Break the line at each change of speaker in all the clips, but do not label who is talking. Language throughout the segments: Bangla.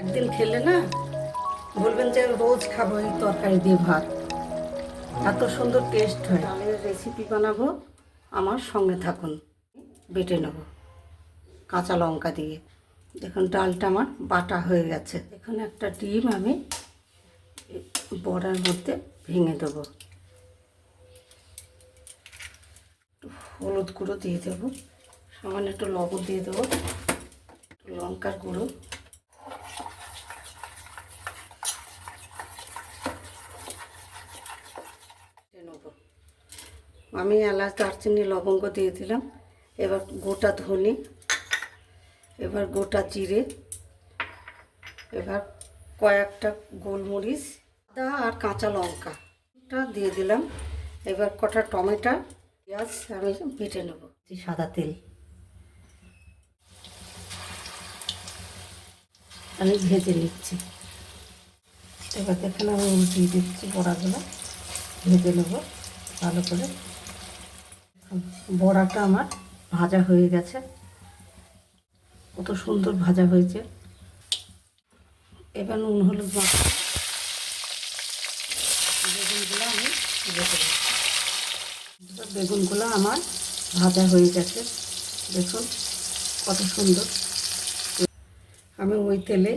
একদিন খেলে না বলবেন যে রোজ খাব এই তরকারি দিয়ে ভাত। এত সুন্দর টেস্ট হয়। ডালের রেসিপি বানাবো, আমার সঙ্গে থাকুন। বেটে নেব কাঁচা লঙ্কা দিয়ে। দেখুন, ডালটা আমার বাটা হয়ে গেছে। এখানে একটা ডিম আমি বড়ার মধ্যে ভেঙে দেবো। হলুদ গুঁড়ো দিয়ে দেবো। সামান্য একটু লবণ দিয়ে দেবো। লঙ্কার গুঁড়ো দিয়ে নেব। আমি এলাচ, দারচিনি, লবঙ্গ দিয়ে দিলাম। এবার গোটা ধনে, এবার গোটা জিরে, এবার কয়েকটা গোলমরিচ, আদা আর কাঁচা লঙ্কা টা দিয়ে দিলাম। এবার কটা টমেটো, পেঁয়াজ আমি বেটে নেব। সাদা তেল। আমি ভেজে নিচ্ছি। এবার দেখেন আমি উল্টিয়ে দিচ্ছি বড়াগুলো। ভেজে নেব ভালো করে। বড়াটা আমার ভাজা হয়ে গেছে। কত সুন্দর ভাজা হয়েছে। এবার নুন হলুদ বেগুনগুলো আমি বেগুনগুলো আমার ভাজা হয়ে গেছে। দেখুন কত সুন্দর। আমি ওই তেলে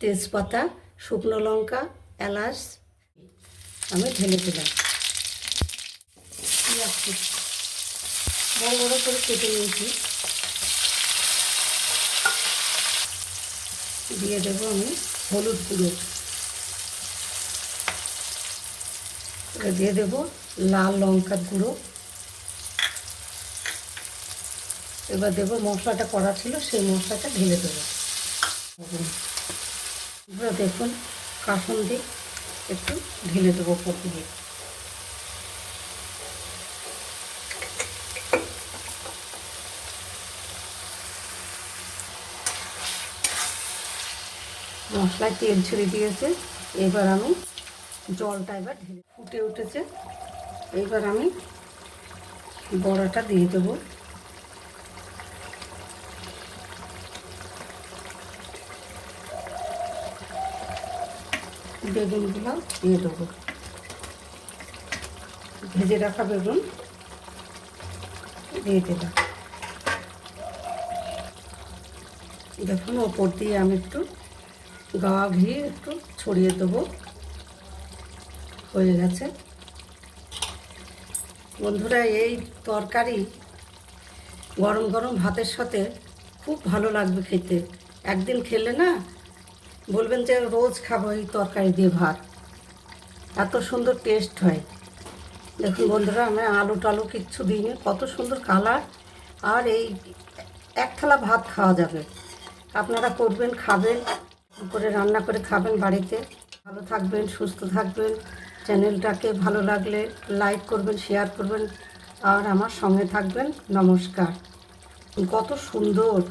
তেজপাতা, শুকনো লঙ্কা, এলাচ আমি ঢেলে দিলাম। পেঁয়াজ। বড় বড় করে কেটে নিয়েছি। দিয়ে দেবো আমি হলুদ গুঁড়ো। দিয়ে দেবো লাল লঙ্কার গুঁড়ো। এবার দেবো মশলাটা করা ছিল, সেই মশলাটা ঢেলে দেবো। দেখুন কাসন দিয়ে একটু ঢেলে দেবো দিয়ে। মশলায় তেল ছেড়ে দিয়েছে। এবার আমি জলটা এবার ঢেলে ফুটে উঠেছে। এবার আমি বড়াটা দিয়ে দেবো। বেগুনগুলো দিয়ে দেবো। ভেজে রাখা বেগুন দিয়ে দিলাম। দেখুন, ওপর দিয়ে আমি একটু গাওয়া ঘি একটু ছড়িয়ে দেবো। হয়ে গেছে। বন্ধুরা, এই তরকারি গরম গরম ভাতের সাথে খুব ভালো লাগবে খেতে। একদিন খেলে না বলবেন যে রোজ খাব এই তরকারি দিয়ে ভাত। এত সুন্দর টেস্ট হয়। দেখুন বন্ধুরা, আমি আলু টালু কিচ্ছু দিইনি। কত সুন্দর কালার আর এই এক থালা ভাত খাওয়া যাবে। আপনারা করবেন, খাবেন। করে রান্না করে খাবেন বাড়িতে। ভালো থাকবেন, সুস্থ থাকবেন। চ্যানেলটাকে ভালো লাগলে লাইক করবেন, শেয়ার করবেন। আর আমার সঙ্গে থাকবেন, নমস্কার। কত সুন্দর।